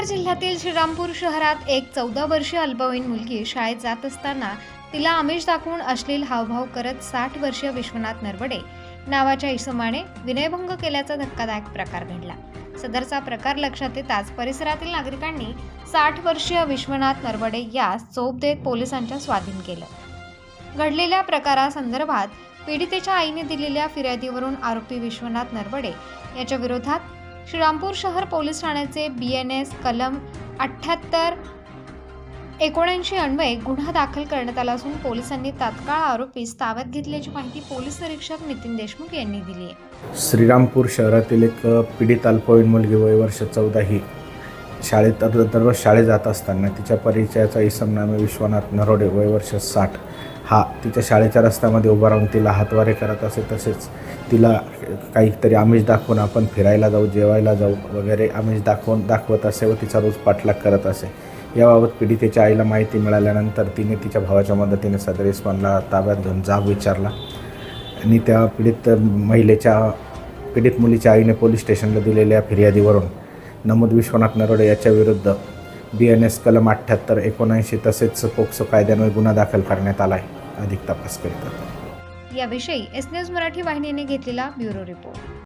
अहमदनगर जिल्ह्यातील श्रीरामपूर शहरात एक चौदा वर्षीय अल्पवयीन मुलगी शाळेत जात असताना तिला आमिष दाखवून अश्लील हावभाव करत साठ वर्षीय विश्वनाथ नरवडे नावाच्या इसमाने विनयभंग केल्याचा धक्कादायक प्रकार घडला. सदरचा प्रकार लक्षात येताच परिसरातील नागरिकांनी साठ वर्षीय विश्वनाथ नरवडे यास चोप देत पोलिसांच्या स्वाधीन केलं. घडलेल्या प्रकारासंदर्भात पीडितेच्या आईने दिलेल्या फिर्यादीवरून आरोपी विश्वनाथ नरवडे याच्या विरोधात श्रीरामपूर शहर पोलीस ठाण्याचे बी एन एस कलम अठ्ठ्याहत्तर एकोणऐंशी अन्वये गुन्हा दाखल करण्यात आला असून पोलिसांनी तात्काळ आरोपीस ताब्यात घेतल्याची माहिती पोलीस निरीक्षक नितीन देशमुख यांनी दिली आहे. श्रीरामपूर शहरातील एक पीडित अल्पवयीन मुलगी वय वर्ष चौदा ही शाळेत दर दररोज शाळेत जात असताना तिच्या परिचयाचा इसमनामे विश्वनाथ नरोडे वय वर्ष साठ. हा तिच्या शाळेच्या रस्त्यामध्ये उभा राहून तिला हातवारे करत असे तसेच तिला काहीतरी आमिष दाखवून आपण फिरायला जाऊ जेवायला जाऊ वगैरे आमिष दाखवून दाखवत असे व तिचा रोज पाठलाग करत असे. याबाबत पीडितेच्या आईला माहिती मिळाल्यानंतर तिने तिच्या भावाच्या मदतीने सदर इस्मानला ताब्यात घेऊन जाब विचारला. आणि त्या पीडित महिलेच्या पीडित मुलीच्या आईने पोलीस स्टेशनला दिलेल्या फिर्यादीवरून नमूद विश्वनाथ नरोडे याच्या विरुद्ध बी एन एस कलम अठ्ठ्याहत्तर एकोणऐंशी तसेच पोक्सो कायद्यान्वये गुन्हा दाखल करण्यात आला आहे अधिक तपास करीत याविषयी एस न्यूज मराठी वाहिनीने घेतलेला ब्युरो रिपोर्ट.